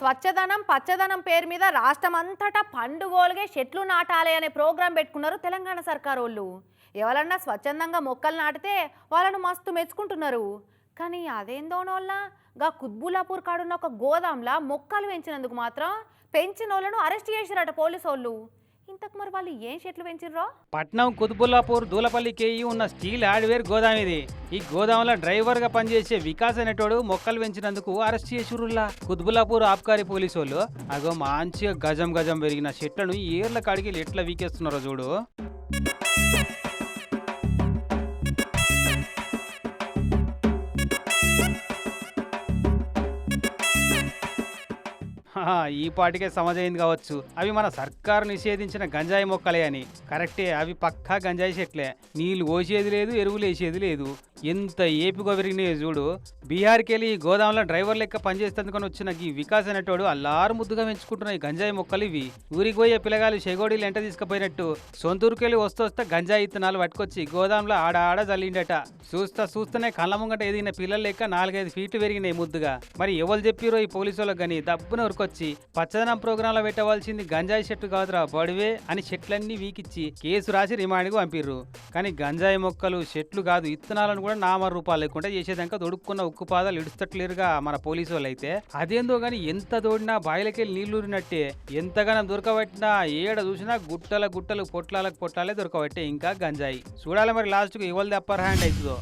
స్వచ్ఛదనం పచ్చదనం పేరు మీద రాష్ట్రం అంతటా పండుగోలుగే చెట్లు నాటాలి అనే ప్రోగ్రాం పెట్టుకున్నారు తెలంగాణ సర్కార్ వాళ్ళు ఎవరన్నా స్వచ్ఛందంగా మొక్కలు నాటితే వాళ్ళను మస్తు మెచ్చుకుంటున్నారు. కానీ అదేందోనోళ్ళ? గా కుత్బులాపూర్ కాడున్న ఒక గోదాంలా మొక్కలు పెంచినందుకు మాత్రం పెంచిన వాళ్ళను అరెస్ట్ చేసిరట పోలీసు వాళ్ళు ఇంతకు మరి వాళ్ళు ఏం చెట్లు పెంచిర్రో? పట్నం కుతుబుల్లాపూర్ దూలపల్లి కేయి ఉన్న స్టీల్ హార్డ్వేర్ గోదాం ఇది ఈ గోదాంలో డ్రైవర్గా పనిచేసే వికాస్ అనేటోడు మొక్కలు పెంచినందుకు అరెస్ట్ చేసిరుల్లా కుతుబుల్లాపూర్ ఆబ్కారీ పోలీసు వాళ్ళు అగో మంచిగా గజం గజం పెరిగిన చెట్లను ఏర్ల కాడికి ఎట్లా వీకేస్తున్నారో చూడు. ఈ పాటికే సమజైంది కావచ్చు. అవి మన సర్కారు నిషేధించిన గంజాయి మొక్కలే అని. కరెక్టే అవి పక్కా గంజాయి చెట్లే. నీళ్ళు పోసేది లేదు ఎరువులు వేసేది లేదు. ఎంత ఏపుగా పెరిగినాయో చూడు. బీహార్కి వెళ్ళి ఈ గోదాంలో డ్రైవర్ లెక్క పనిచేస్తేందుకొని వచ్చిన ఈ వికాస్ అనేటోడు అల్లారు ముద్దుగా పెంచుకుంటున్న ఈ గంజాయి మొక్కలు ఇవి. ఊరికి పోయే పిల్లగాలు చెగోడీలు ఎంట తీసుకుపోయినట్టు. సొంతూరుకి వెళ్ళి వస్తూ వస్తే గంజాయి ఇత్తనాలు పట్టుకొచ్చి గోదాంలో ఆడ ఆడ చల్లిండట చూస్తా చూస్తేనే కళ్ళ ముంగట ఎదిగిన పిల్లలు లెక్క నాలుగైదు ఫీట్లు పెరిగినాయి ముద్దుగా. మరి ఎవరు చెప్పిరో ఈ పోలీసు వాళ్ళకి కానీ దబ్బున ఉరికొచ్చి పచ్చదనం ప్రోగ్రాంలో పెట్టవలసింది గంజాయి చెట్టు కాదురా బడివే అని చెట్లన్నీ వీకిచ్చి కేసు రాసి రిమాండ్కి పంపిర్రు. కానీ గంజాయి మొక్కలు చెట్లు కాదు ఇత్తనాలను కూడా నామ రూపాలు లేకుండా చేసేదాకా దొడుక్కున్న ఉక్కు పాదాలు ఇడుస్తట్లేరుగా మన పోలీసు వాళ్ళు అయితే అదేందో కానీ ఎంత దోడినా బాయిలకెళ్ళి నీళ్ళూరినట్టే ఎంతగానో దొరకబట్టినా ఏడ చూసినా గుట్టల గుట్టలు పొట్లాలకు పొట్లాలే దొరకబట్టే ఇంకా గంజాయి. చూడాలి మరి లాస్ట్కు ఇవాళ అప్పర్ హ్యాండ్ అవుతుందో